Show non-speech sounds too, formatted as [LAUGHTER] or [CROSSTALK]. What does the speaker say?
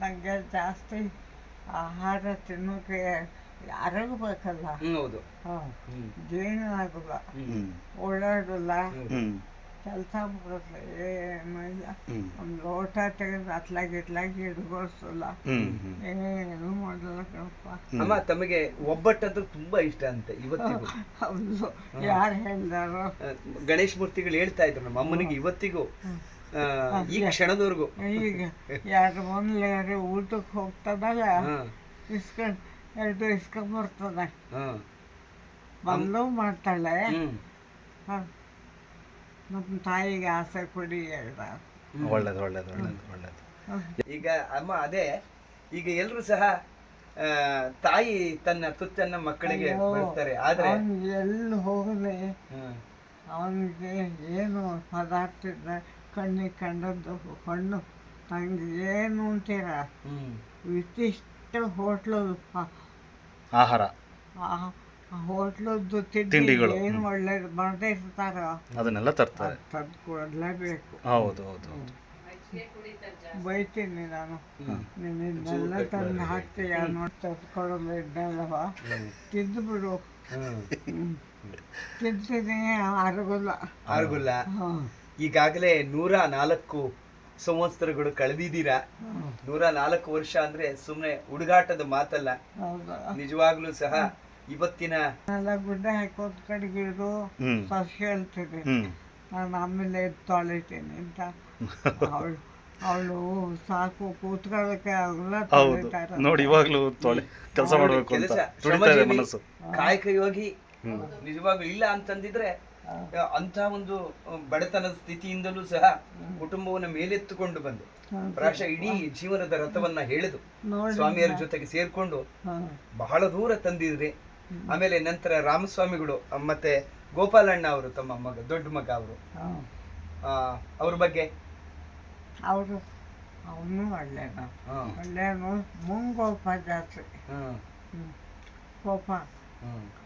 ನನಗೆ ಜಾಸ್ತಿ ಆಹಾರ ತಿನ್ನೋಕೆ ಅರಗಬೇಕಲ್ಲ ಬೇಕಲ್ಲ. ಹೌದು. ಜೀರ್ಣ ಆಗಲ್ಲ. ಹ್ಮ್. ಓಡಾಡಲ್ಲ ಕೆಲಸ ಬರುತ್ತೆ ಏನು ಇಲ್ಲ. ಒಂದು ಲೋಟ ತೆಗೆದು ಅತ್ಲಾಗಿ ಇತ್ಲಾಗಿ ಹ್ಮ್ ಏನು ಮಾಡಲ್ಲ ಕಣಪ್ಪ. ಅಮ್ಮ ತಮಗೆ ಒಬ್ಬಟ್ಟಂದ್ರೆ ತುಂಬಾ ಇಷ್ಟ ಅಂತೆ ಇವತ್ತಿಗೂ. [LAUGHS] ಹೌದು. ಯಾರು ಹೇಳ್ದಾರೋ. ಗಣೇಶ ಮೂರ್ತಿಗಳು ಹೇಳ್ತಾ ಇದ್ರು ನಮ್ಮ ಅಮ್ಮನಿಗೆ ಇವತ್ತಿಗೂ. ಈ ಕ್ಷಣದವರೆಗೂ. ಈಗ ಯಾರು ಮೊದಲು ಊಟಕ್ಕೆ ಹೋಗ್ತದಾಗ ಇಸ್ಕೊಂಡ್ ಎರಡು ಇಸ್ಕೊಂಡ್ ಬರ್ತದೆ. ಬಂದು ಮಾಡ್ತಾಳೆ. ನಮ್ಮ ತಾಯಿಗೆ ಆಸೆ ಕೊಡಿ ಹೇಳ್ದ. ಒಳ್ಳೇದು ಒಳ್ಳೇದು ಒಳ್ಳೇದು ಒಳ್ಳೇದು. ಈಗ ಅಮ್ಮ ಅದೇ ಈಗ ಎಲ್ರು ಸಹ ಆ, ತಾಯಿ ತನ್ನ ತುತ್ತನ್ನ ಮಕ್ಕಳಿಗೆ ಹೋಗ್ತಾರೆ ಬಳಸ್ತಾರೆ. ಆದ್ರೆ ಎಲ್ಲಿ ಹೋಗಲಿ? ಅವನಿಗೆ ಏನು ಪದಾರ್ಥ ಕಣ್ಣಿಗೆ ಕಂಡದ್ದು ಹಣ್ಣು. ಹಂಗೆ ಏನು ಅಂತೀರ? ಹ್ಮ್. ವಿಶಿಷ್ಟ ಹೋಟ್ಲದು ಆಹಾರ. ಹೋಟ್ಲದ್ದು ತಿಂಡಿ ತಿಂಡಿಗಳು, ಏನು ಒಳ್ಳೇದು ಮಾಡದೇ ಇರ್ತಾರ ಅದನ್ನೆಲ್ಲ ತರ್ತಾರೆ. ತಂದು ಕೊಡಲೇಬೇಕು. ಹೌದು ಹೌದು ಹೌದು. ಬೈತೀನಿ ನಾನು. ನಿನ್ನೆಲ್ಲ ನೀನು ಇದನ್ನೆಲ್ಲ ತಂದು ಹಾಕ್ತೀಯ ನೋಡಿ ತರ್ಕೊಡೋದು ಇದನ್ನೆಲ್ಲವ ತಿದ್ದು ತಿಂದು ಬಿಡು. ತಿಂತೀನಿ ಅರಗುಲ್ಲ. ಅರಗುಲ್ಲ. ಹಾಂ ಈಗಾಗಲೇ ನೂರ ನಾಲ್ಕು ಸಂವತ್ಸರಗಳು ಕಳೆದಿದ್ದೀರಾ? ನೂರ ನಾಲ್ಕು ವರ್ಷ ಅಂದ್ರೆ ಸುಮ್ಮನೆ ಹುಡುಗಾಟದ ಮಾತಲ್ಲ. ನಿಜವಾಗ್ಲೂ ಸಹ ಇವತ್ತಿನ ಗುಡ್ಡ ಹಾಕೋದ್ ಸಸಿ ಹೇಳ್ತೀನಿ. ನಾನು ಆಮೇಲೆ ತೊಳಿತೀನಿ ಅಂತ. [LAUGHS] ಅವಳು ಅವಳು ಸಾಕು ಕೂತ್ಕೊಳ್ಳಕ್ಕೆ ಆಗಲ್ಲ ತೊಳಿತಾರೆ. ನೋಡಿ ಇವಾಗ್ಲೂ ತೊಳೆ ಕೆಲಸ ಮಾಡಬೇಕು ಅಂತ ಕಾಯಕ ಯೋಗಿ ನಿಜವಾಗ್ಲೂ ಇಲ್ಲ ಅಂತಂದಿದ್ರೆ ಅಂತ ಒಂದು ಬಡತನದ ಸ್ಥಿತಿಯಿಂದಲೂ ಸಹ ಕುಟುಂಬವನ್ನ ಮೇಲೆತ್ತುಕೊಂಡು ಬಂದು. ಪ್ರಾಶ ಇಡೀ ಜೀವನದ ರಥವನ್ನ ಹೇಳಿದು ಸ್ವಾಮಿಯರ ಜೊತೆಗೆ ಸೇರ್ಕೊಂಡು ಬಹಳ ದೂರ ತಂದಿದ್ರಿ. ಆಮೇಲೆ ನಂತರ ರಾಮಸ್ವಾಮಿಗಳು ಮತ್ತೆ ಗೋಪಾಲಣ್ಣ ಅವರು ತಮ್ಮ ಮಗ ದೊಡ್ಡ ಮಗ ಅವರು. ಅವ್ರ ಬಗ್ಗೆ? ಅವರು ಅವನು ಒಳ್ಳೆಯದು ಹ್ಮ್, ಒಳ್ಳೆಯನು ಮುಂಗೋಪ ಜಾತ್ರೆ. ಕೋಪ. ಹ್ಮ್.